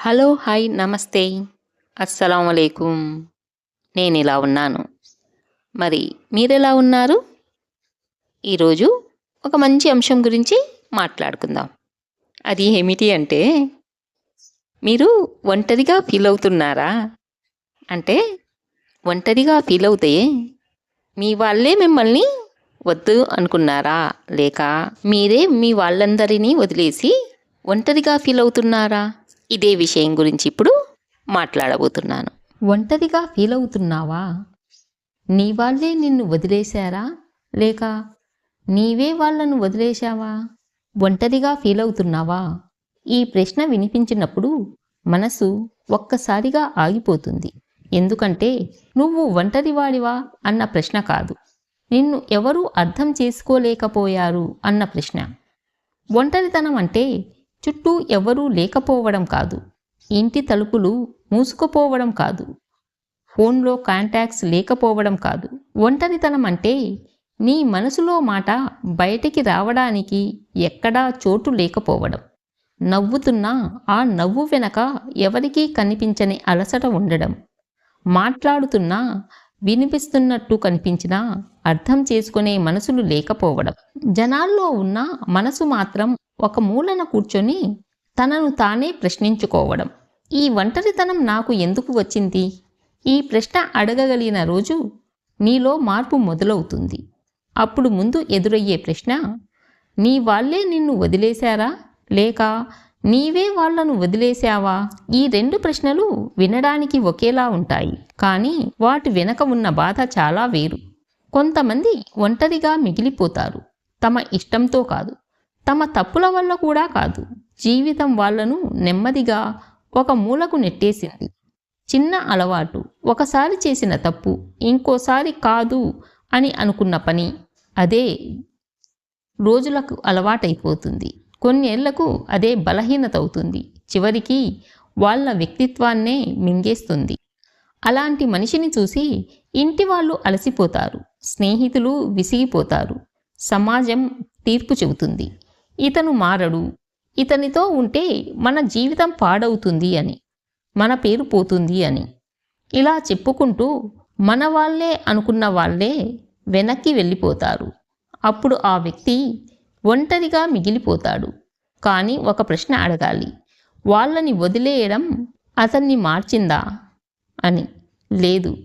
Hello hi నమస్తే. అస్సలం నేను ఇలా ఉన్నాను. మరి మీరెలా ఉన్నారు? ఈరోజు ఒక మంచి అంశం గురించి మాట్లాడుకుందాం. అది ఏమిటి అంటే మీరు ఒంటరిగా ఫీల్ అవుతున్నారా? అంటే ఒంటరిగా ఫీల్ అవుతే మీ వాళ్ళే మిమ్మల్ని వద్దు అనుకున్నారా? లేక మీరే మీ వాళ్ళందరినీ వదిలేసి ఒంటరిగా ఫీల్ అవుతున్నారా? ఇదే విషయం గురించి ఇప్పుడు మాట్లాడబోతున్నాను. ఒంటరిగా ఫీల్ అవుతున్నావా? నీ వాళ్ళే నిన్ను వదిలేశారా? లేక నీవే వాళ్ళను వదిలేశావా? ఒంటరిగా ఫీల్ అవుతున్నావా? ఈ ప్రశ్న వినిపించినప్పుడు మనసు ఒక్కసారిగా ఆగిపోతుంది. ఎందుకంటే నువ్వు ఒంటరివాడివా అన్న ప్రశ్న కాదు. నిన్ను ఎవరూ అర్థం చేసుకోలేకపోయారు అన్న ప్రశ్న. ఒంటరితనం అంటే చుట్టూ ఎవరూ లేకపోవడం కాదు. ఇంటి తలుపులు మూసుకుపోవడం కాదు. ఫోన్లో కాంటాక్ట్స్ లేకపోవడం కాదు. ఒంటరితనం అంటే నీ మనసులో మాట బయటికి రావడానికి ఎక్కడా చోటు లేకపోవడం. నవ్వుతున్నా ఆ నవ్వు వెనక ఎవరికీ కనిపించని అలసట ఉండడం. మాట్లాడుతున్నా వినిపిస్తున్నట్టు కనిపించినా అర్థం చేసుకునే మనసులు లేకపోవడం. జనాల్లో ఉన్న మనసు మాత్రం ఒక మూలన కూర్చొని తనను తానే ప్రశ్నించుకోవడం. ఈ ఒంటరితనం నాకు ఎందుకు వచ్చింది? ఈ ప్రశ్న అడగగలిగిన రోజు నీలో మార్పు మొదలవుతుంది. అప్పుడు ముందు ఎదురయ్యే ప్రశ్న నీ వాళ్ళే నిన్ను వదిలేశారా? లేక నీవే వాళ్ళను వదిలేశావా? ఈ రెండు ప్రశ్నలు వినడానికి ఒకేలా ఉంటాయి. కానీ వాటి వెనక ఉన్న బాధ చాలా వేరు. కొంతమంది ఒంటరిగా మిగిలిపోతారు. తమ ఇష్టంతో కాదు. తమ తప్పుల వల్ల కూడా కాదు. జీవితం వాళ్ళను నెమ్మదిగా ఒక మూలకు నెట్టేసింది. చిన్న అలవాటు. ఒకసారి చేసిన తప్పు ఇంకోసారి కాదు అని అనుకున్న పని అదే రోజులకు అలవాటైపోతుంది. కొన్నేళ్ళకు అదే బలహీనత అవుతుంది చివరికి వాళ్ళ వ్యక్తిత్వాన్నే మింగేస్తుంది. అలాంటి మనిషిని చూసి ఇంటి వాళ్ళు అలసిపోతారు. స్నేహితులు విసిగిపోతారు. సమాజం తీర్పు చెబుతుంది. ఇతను మారడు. ఇతనితో ఉంటే మన జీవితం పాడవుతుంది అని మన పేరు పోతుంది అని. ఇలా చెప్పుకుంటూ మన వాళ్ళే అనుకున్న వాళ్ళే వెనక్కి వెళ్ళిపోతారు. అప్పుడు ఆ వ్యక్తి ఒంటరిగా మిగిలిపోతాడు. కానీ ఒక ప్రశ్న అడగాలి. వాళ్ళని వదిలేయడం అతన్ని మార్చిందా అని. లేదు.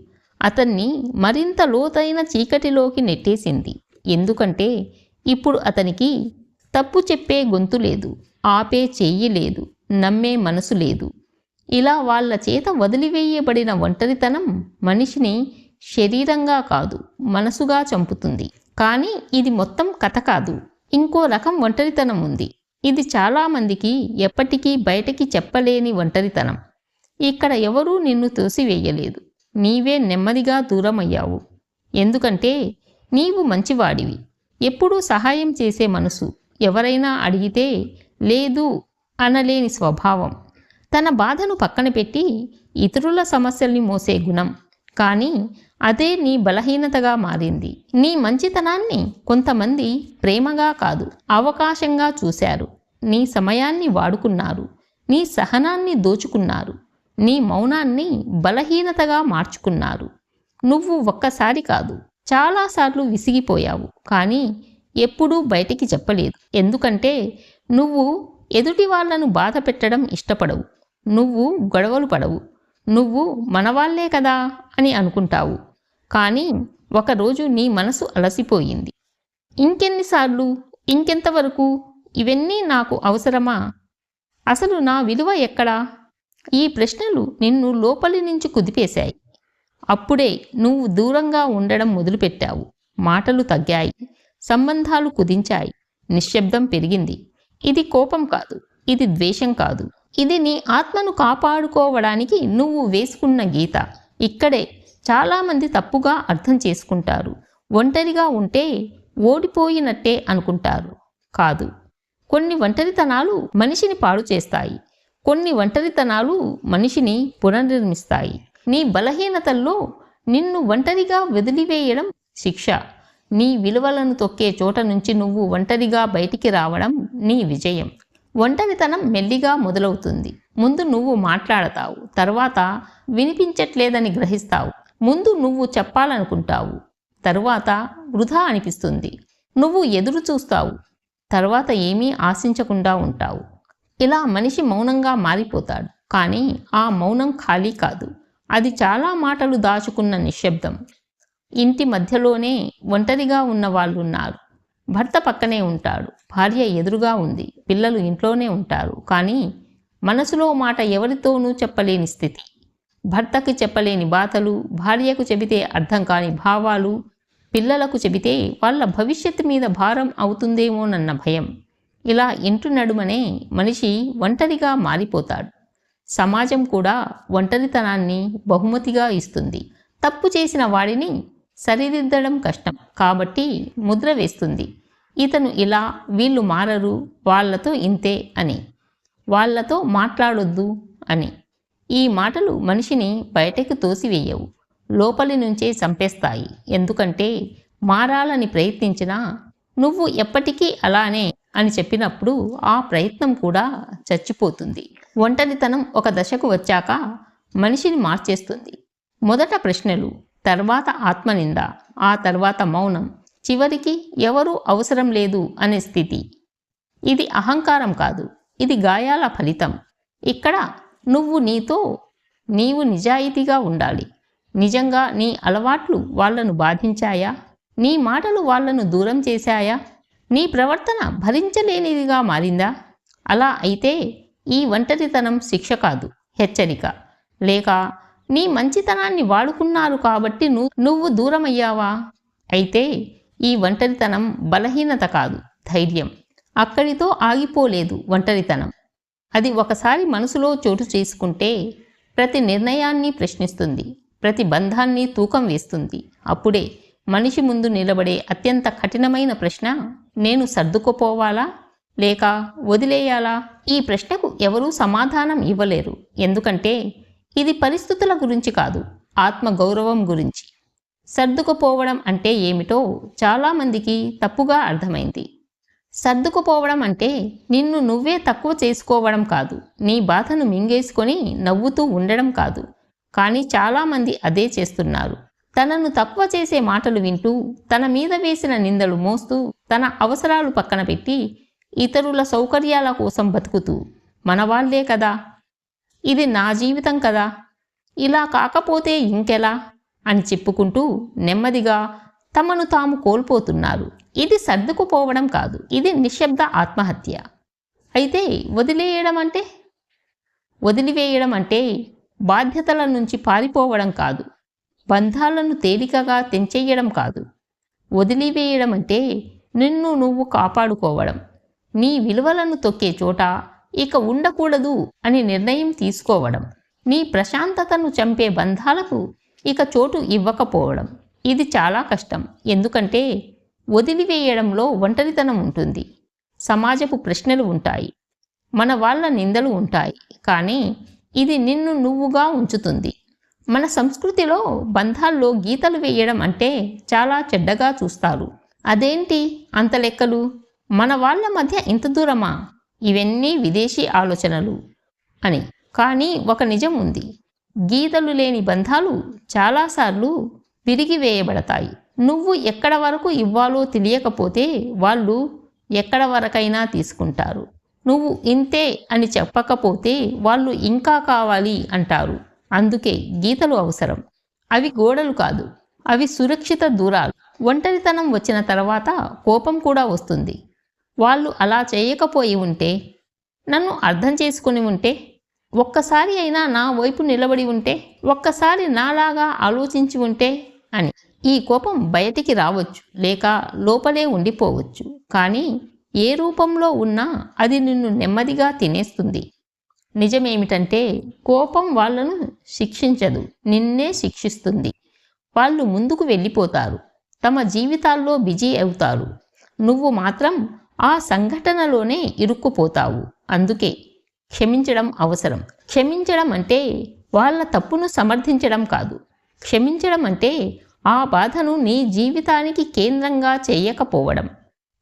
అతన్ని మరింత లోతైన చీకటిలోకి నెట్టేసింది. ఎందుకంటే ఇప్పుడు అతనికి తప్పు చెప్పే గొంతు లేదు ఆపే చెయ్యి లేదు నమ్మే మనసు లేదు. ఇలా వాళ్ళ చేత వదిలివేయబడిన ఒంటరితనం మనిషిని శరీరంగా కాదు మనసుగా చంపుతుంది. కానీ ఇది మొత్తం కథ కాదు ఇంకో రకం ఒంటరితనం ఉంది. ఇది చాలామందికి ఎప్పటికీ బయటకి చెప్పలేని ఒంటరితనం. ఇక్కడ ఎవరూ నిన్ను తోసివేయలేదు. నీవే నెమ్మదిగా దూరమయ్యావు. ఎందుకంటే నీవు మంచివాడివి. ఎప్పుడూ సహాయం చేసే మనసు ఎవరైనా అడిగితే లేదు అనలేని స్వభావం. తన బాధను పక్కన పెట్టి ఇతరుల సమస్యల్ని మోసే గుణం. కానీ అదే నీ బలహీనతగా మారింది. నీ మంచితనాన్ని కొంతమంది ప్రేమగా కాదు అవకాశంగా చూశారు. నీ సమయాన్ని వాడుకున్నారు. నీ సహనాన్ని దోచుకున్నారు. నీ మౌనాన్ని బలహీనతగా మార్చుకున్నారు. నువ్వు ఒక్కసారి కాదు చాలాసార్లు విసిగిపోయావు కానీ ఎప్పుడూ బయటికి చెప్పలేదు. ఎందుకంటే నువ్వు ఎదుటి వాళ్ళను బాధ పెట్టడం ఇష్టపడవు. నువ్వు గొడవలు పడవు. నువ్వు మనవాళ్ళే కదా అని అనుకుంటావు. కానీ ఒకరోజు నీ మనసు అలసిపోయింది. ఇంకెన్నిసార్లు ఇంకెంతవరకు ఇవన్నీ నాకు అవసరమా? అసలు నా విలువ ఎక్కడా? ఈ ప్రశ్నలు నిన్ను లోపలి నుంచి కుదిపేశాయి. అప్పుడే నువ్వు దూరంగా ఉండడం మొదలుపెట్టావు. మాటలు తగ్గాయి. సంబంధాలు కుదించాయి. నిశ్శబ్దం పెరిగింది. ఇది కోపం కాదు. ఇది ద్వేషం కాదు. ఇది నీ ఆత్మను కాపాడుకోవడానికి నువ్వు వేసుకున్న గీత. ఇక్కడే చాలామంది తప్పుగా అర్థం చేసుకుంటారు. ఒంటరిగా ఉంటే ఓడిపోయినట్టే అనుకుంటారు. కాదు. కొన్ని ఒంటరితనాలు మనిషిని పాడు చేస్తాయి. కొన్ని ఒంటరితనాలు మనిషిని పునర్నిర్మిస్తాయి. నీ బలహీనతల్లో నిన్ను ఒంటరిగా వదిలివేయడం శిక్ష. నీ విలువలను తొక్కే చోట నుంచి నువ్వు ఒంటరిగా బయటికి రావడం నీ విజయం. ఒంటరితనం మెల్లిగా మొదలవుతుంది. ముందు నువ్వు మాట్లాడతావు. తర్వాత వినిపించట్లేదని గ్రహిస్తావు. ముందు నువ్వు చెప్పాలనుకుంటావు. తరువాత వృధా అనిపిస్తుంది. నువ్వు ఎదురు చూస్తావు తర్వాత ఏమీ ఆశించకుండా ఉంటావు. ఇలా మనిషి మౌనంగా మారిపోతాడు. కానీ ఆ మౌనం ఖాళీ కాదు. అది చాలా మాటలు దాచుకున్న నిశ్శబ్దం. ఇంటి మధ్యలోనే ఒంటరిగా ఉన్న వాళ్ళు ఉన్నారు భర్త పక్కనే ఉంటాడు. భార్య ఎదురుగా ఉంది. పిల్లలు ఇంట్లోనే ఉంటారు. కానీ మనసులో మాట ఎవరితోనూ చెప్పలేని స్థితి. భర్తకు చెప్పలేని బాధలు భార్యకు చెబితే అర్థం కాని భావాలు పిల్లలకు చెబితే వాళ్ళ భవిష్యత్తు మీద భారం అవుతుందేమోనన్న భయం. ఇలా ఇంటి నడుమనే మనిషి ఒంటరిగా మారిపోతాడు. సమాజం కూడా ఒంటరితనాన్ని బహుమతిగా ఇస్తుంది. తప్పు చేసిన వాడిని సరిదిద్దడం కష్టం. కాబట్టి ముద్ర వేస్తుంది. ఇతను ఇలా వీళ్ళు మారరు వాళ్ళతో ఇంతే అని. వాళ్ళతో మాట్లాడొద్దు అని. ఈ మాటలు మనిషిని బయటకు తోసివేయవు. లోపలి నుంచే చంపేస్తాయి. ఎందుకంటే మారాలని ప్రయత్నించినా నువ్వు ఎప్పటికీ అలానే అని చెప్పినప్పుడు ఆ ప్రయత్నం కూడా చచ్చిపోతుంది. ఒంటరితనం ఒక దశకు వచ్చాక మనిషిని మార్చేస్తుంది. మొదట ప్రశ్నలు తర్వాత ఆత్మనింద ఆ తర్వాత మౌనం. చివరికి ఎవరూ అవసరం లేదు అనే స్థితి. ఇది అహంకారం కాదు ఇది గాయాల ఫలితం. ఇక్కడ నువ్వు నీతో నీవు నిజాయితీగా ఉండాలి. నిజంగా నీ అలవాట్లు వాళ్ళను బాధించాయా? నీ మాటలు వాళ్ళను దూరం చేశాయా? నీ ప్రవర్తన భరించలేనిదిగా మారిందా? అలా అయితే ఈ ఒంటరితనం శిక్ష కాదు హెచ్చరిక. లేక నీ మంచితనాన్ని వాడుకున్నారు కాబట్టి నువ్వు నువ్వు దూరమయ్యావా? అయితే ఈ ఒంటరితనం బలహీనత కాదు ధైర్యం. అక్కడితో ఆగిపోలేదు ఒంటరితనం. అది ఒకసారి మనసులో చోటు చేసుకుంటే ప్రతి నిర్ణయాన్ని ప్రశ్నిస్తుంది ప్రతి బంధాన్ని తూకం వేస్తుంది. అప్పుడే మనిషి ముందు నిలబడే అత్యంత కఠినమైన ప్రశ్న నేను సర్దుకుపోవాలా? లేక వదిలేయాలా? ఈ ప్రశ్నకు ఎవరూ సమాధానం ఇవ్వలేరు. ఎందుకంటే ఇది పరిస్థితుల గురించి కాదు ఆత్మ గౌరవం గురించి. సర్దుకుపోవడం అంటే ఏమిటో చాలామందికి తప్పుగా అర్థమైంది. సర్దుకుపోవడం అంటే నిన్ను నువ్వే తక్కువ చేసుకోవడం కాదు నీ బాధను మింగేసుకొని నవ్వుతూ ఉండడం కాదు. కానీ చాలామంది అదే చేస్తున్నారు. తనను తక్కువ చేసే మాటలు వింటూ తన మీద వేసిన నిందలు మోస్తూ తన అవసరాలు పక్కన పెట్టి ఇతరుల సౌకర్యాల కోసం బతుకుతూ మనవాళ్ళే కదా. ఇది నా జీవితం కదా. ఇలా కాకపోతే ఇంకెలా? అని చెప్పుకుంటూ నెమ్మదిగా తమను తాము కోల్పోతున్నారు. ఇది సర్దుకుపోవడం కాదు. ఇది నిశ్శబ్ద ఆత్మహత్య. అయితే వదిలేయడం అంటే? వదిలివేయడం అంటే బాధ్యతల నుంచి పారిపోవడం కాదు. బంధాలను తేలికగా తెంచేయడం కాదు. వదిలివేయడం అంటే నిన్ను నువ్వు కాపాడుకోవడం. నీ విలువలను తొక్కే చోట ఇక ఉండకూడదు అని నిర్ణయం తీసుకోవడం. నీ ప్రశాంతతను చంపే బంధాలకు ఇక చోటు ఇవ్వకపోవడం. ఇది చాలా కష్టం. ఎందుకంటే వదిలివేయడంలో ఒంటరితనం ఉంటుంది. సమాజపు ప్రశ్నలు ఉంటాయి. మన వాళ్ళ నిందలు ఉంటాయి. కానీ ఇది నిన్ను నువ్వుగా ఉంచుతుంది. మన సంస్కృతిలో బంధాల్లో గీతలు వేయడం అంటే చాలా చెడ్డగా చూస్తారు. అదేంటి? అంత లెక్కలు? మన వాళ్ళ మధ్య ఇంత దూరమా? ఇవన్నీ విదేశీ ఆలోచనలు అని. కానీ ఒక నిజం ఉంది. గీతలు లేని బంధాలు చాలాసార్లు విరిగివేయబడతాయి నువ్వు ఎక్కడ వరకు ఇవ్వాలో తెలియకపోతే వాళ్ళు ఎక్కడ వరకైనా తీసుకుంటారు. నువ్వు ఇంతే అని చెప్పకపోతే వాళ్ళు ఇంకా కావాలి అంటారు. అందుకే గీతలు అవసరం. అవి గోడలు కాదు అవి సురక్షిత దూరాలు. ఒంటరితనం వచ్చిన తర్వాత కోపం కూడా వస్తుంది. వాళ్ళు అలా చేయకపోయి ఉంటే నన్ను అర్థం చేసుకుని ఉంటే ఒక్కసారి అయినా నా వైపు నిలబడి ఉంటే ఒక్కసారి నాలాగా ఆలోచించి ఉంటే అని. ఈ కోపం బయటికి రావచ్చు లేక లోపలే ఉండిపోవచ్చు. కానీ ఏ రూపంలో ఉన్నా అది నిన్ను నెమ్మదిగా తినేస్తుంది. నిజమేమిటంటే కోపం వాళ్ళను శిక్షించదు నిన్నే శిక్షిస్తుంది. వాళ్ళు ముందుకు వెళ్ళిపోతారు తమ జీవితాల్లో బిజీ అవుతారు. నువ్వు మాత్రం ఆ సంఘటనలోనే ఇరుక్కుపోతావు. అందుకే క్షమించడం అవసరం. క్షమించడం అంటే వాళ్ళ తప్పును సమర్థించడం కాదు. క్షమించడం అంటే ఆ బాధను నీ జీవితానికి కేంద్రంగా చేయకపోవడం.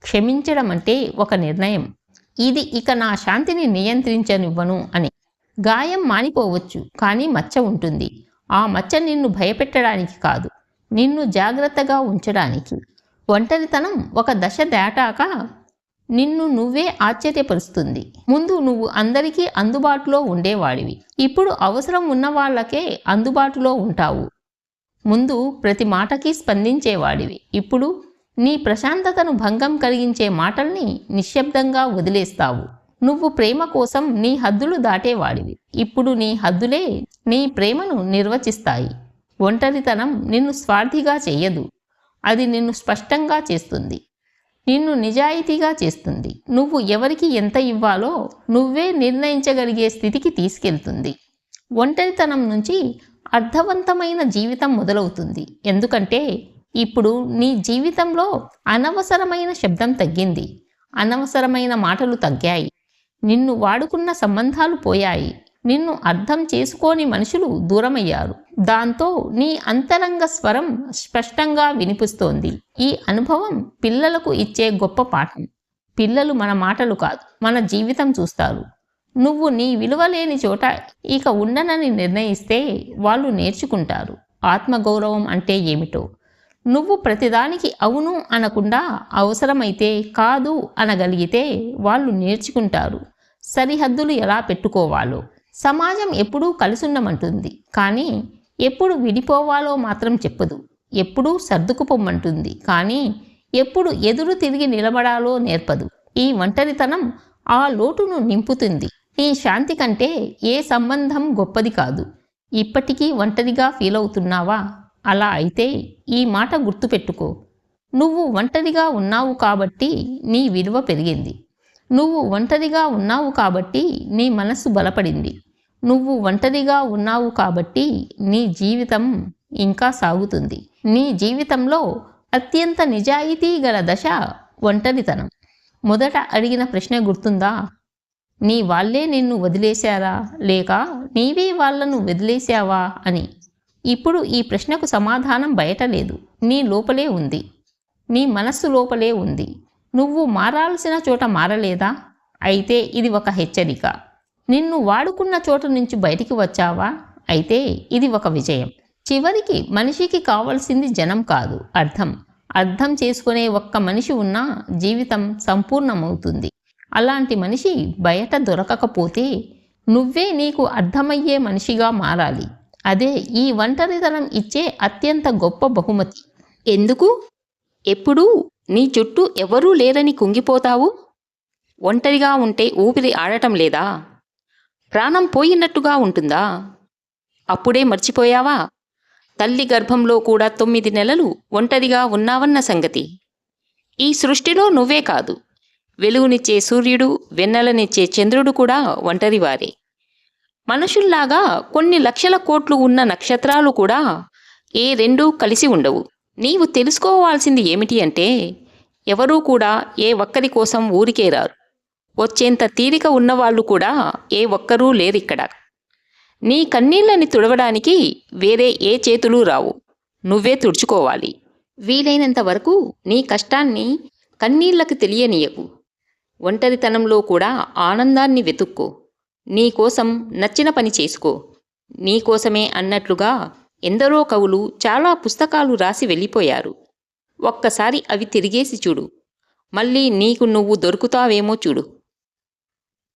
క్షమించడం అంటే ఒక నిర్ణయం. ఇది ఇక నా శాంతిని నియంత్రించనివ్వను అని. గాయం మానిపోవచ్చు కానీ మచ్చ ఉంటుంది. ఆ మచ్చ నిన్ను భయపెట్టడానికి కాదు నిన్ను జాగ్రత్తగా ఉంచడానికి. ఒంటరితనం ఒక దశ దాటాక నిన్ను నువ్వే ఆశ్చర్యపరుస్తుంది. ముందు నువ్వు అందరికీ అందుబాటులో ఉండేవాడివి. ఇప్పుడు అవసరం ఉన్న వాళ్ళకే అందుబాటులో ఉంటావు. ముందు ప్రతి మాటకి స్పందించేవాడివి. ఇప్పుడు నీ ప్రశాంతతను భంగం కలిగించే మాటల్ని నిశ్శబ్దంగా వదిలేస్తావు. నువ్వు ప్రేమ కోసం నీ హద్దులు దాటేవాడివి. ఇప్పుడు నీ హద్దులే నీ ప్రేమను నిర్వచిస్తాయి. ఒంటరితనం నిన్ను స్వార్థిగా చేయదు. అది నిన్ను స్పష్టంగా చేస్తుంది. నిన్ను నిజాయితీగా చేస్తుంది. నువ్వు ఎవరికి ఎంత ఇవ్వాలో నువ్వే నిర్ణయించగలిగే స్థితికి తీసుకెళ్తుంది. ఒంటరితనం నుంచి అర్థవంతమైన జీవితం మొదలవుతుంది. ఎందుకంటే ఇప్పుడు నీ జీవితంలో అనవసరమైన శబ్దం తగ్గింది. అనవసరమైన మాటలు తగ్గాయి. నిన్ను వాడుకున్న సంబంధాలు పోయాయి. నిన్ను అర్థం చేసుకోని మనుషులు దూరమయ్యారు. దాంతో నీ అంతరంగ స్వరం స్పష్టంగా వినిపిస్తోంది. ఈ అనుభవం పిల్లలకు ఇచ్చే గొప్ప పాఠం. పిల్లలు మన మాటలు కాదు మన జీవితం చూస్తారు. నువ్వు నీ విలువ లేని చోట ఇక ఉండనని నిర్ణయిస్తే వాళ్ళు నేర్చుకుంటారు. ఆత్మగౌరవం అంటే ఏమిటో? నువ్వు ప్రతిదానికి అవును అనకుండా అవసరమైతే కాదు అనగలిగితే వాళ్ళు నేర్చుకుంటారు. సరిహద్దులు ఎలా పెట్టుకోవాలో. సమాజం ఎప్పుడూ కలిసుండమంటుంది. కానీ ఎప్పుడు విడిపోవాలో మాత్రం చెప్పదు. ఎప్పుడూ సర్దుకుపొమ్మంటుంది కానీ ఎప్పుడు ఎదురు తిరిగి నిలబడాలో నేర్పదు. ఈ ఒంటరితనం ఆ లోటును నింపుతుంది. నీ శాంతి కంటే ఏ సంబంధం గొప్పది కాదు. ఇప్పటికీ ఒంటరిగా ఫీల్ అవుతున్నావా అలా అయితే ఈ మాట గుర్తుపెట్టుకో. నువ్వు ఒంటరిగా ఉన్నావు కాబట్టి నీ విలువ పెరిగింది. నువ్వు ఒంటరిగా ఉన్నావు కాబట్టి నీ మనస్సు బలపడింది. నువ్వు ఒంటరిగా ఉన్నావు కాబట్టి నీ జీవితం ఇంకా సాగుతుంది. నీ జీవితంలో అత్యంత నిజాయితీ గల దశ ఒంటరితనం. మొదట అడిగిన ప్రశ్న గుర్తుందా? నీ వాళ్ళే నిన్ను వదిలేశారా? లేక నీవే వాళ్ళను వదిలేశావా? అని. ఇప్పుడు ఈ ప్రశ్నకు సమాధానం బయట లేదు. నీ లోపలే ఉంది. నీ మనస్సు లోపలే ఉంది. నువ్వు మారాల్సిన చోట మారలేదా? అయితే ఇది ఒక హెచ్చరిక. నిన్ను వాడుకున్న చోట నుంచి బయటికి వచ్చావా? అయితే ఇది ఒక విజయం. చివరికి మనిషికి కావాల్సింది జనం కాదు అర్థం. అర్థం చేసుకునే ఒక్క మనిషి ఉన్నా జీవితం సంపూర్ణమవుతుంది. అలాంటి మనిషి బయట దొరకకపోతే నువ్వే నీకు అర్థమయ్యే మనిషిగా మారాలి. అదే ఈ ఒంటరితనం ఇచ్చే అత్యంత గొప్ప బహుమతి. ఎందుకు? ఎప్పుడూ నీ చుట్టూ ఎవరూ లేరని కుంగిపోతావు? ఒంటరిగా ఉంటే ఊపిరి ఆడటం లేదా? ప్రాణం పోయినట్టుగా ఉంటుందా? అప్పుడే మర్చిపోయావా? తల్లి గర్భంలో కూడా తొమ్మిది నెలలు ఒంటరిగా ఉన్నావన్న సంగతి. ఈ సృష్టిలో నువ్వే కాదు. వెలుగునిచ్చే సూర్యుడు వెన్నెలనిచ్చే చంద్రుడు కూడా ఒంటరివారే. మనుషుల్లాగా కొన్ని లక్షల కోట్లు ఉన్న నక్షత్రాలు కూడా ఏ రెండూ కలిసి ఉండవు. నీవు తెలుసుకోవాల్సింది ఏమిటి అంటే ఎవరూ కూడా ఏ ఒక్కరి కోసం ఊరికే రారు. వచ్చేంత తీరిక ఉన్నవాళ్ళు కూడా ఏ ఒక్కరూ లేరిక్కడ. నీ కన్నీళ్ళని తుడవడానికి వేరే ఏ చేతులు రావు. నువ్వే తుడుచుకోవాలి. వీలైనంత వరకు నీ కష్టాన్ని కన్నీళ్ళకు తెలియనీయకు. ఒంటరితనంలో కూడా ఆనందాన్ని వెతుక్కో. నీకోసం నచ్చిన పని చేసుకో. నీకోసమే అన్నట్లుగా ఎందరో కవులు చాలా పుస్తకాలు రాసి వెళ్ళిపోయారు. ఒక్కసారి అవి తిరిగేసి చూడు. మళ్ళీ నీకు నువ్వు దొరుకుతావేమో చూడు.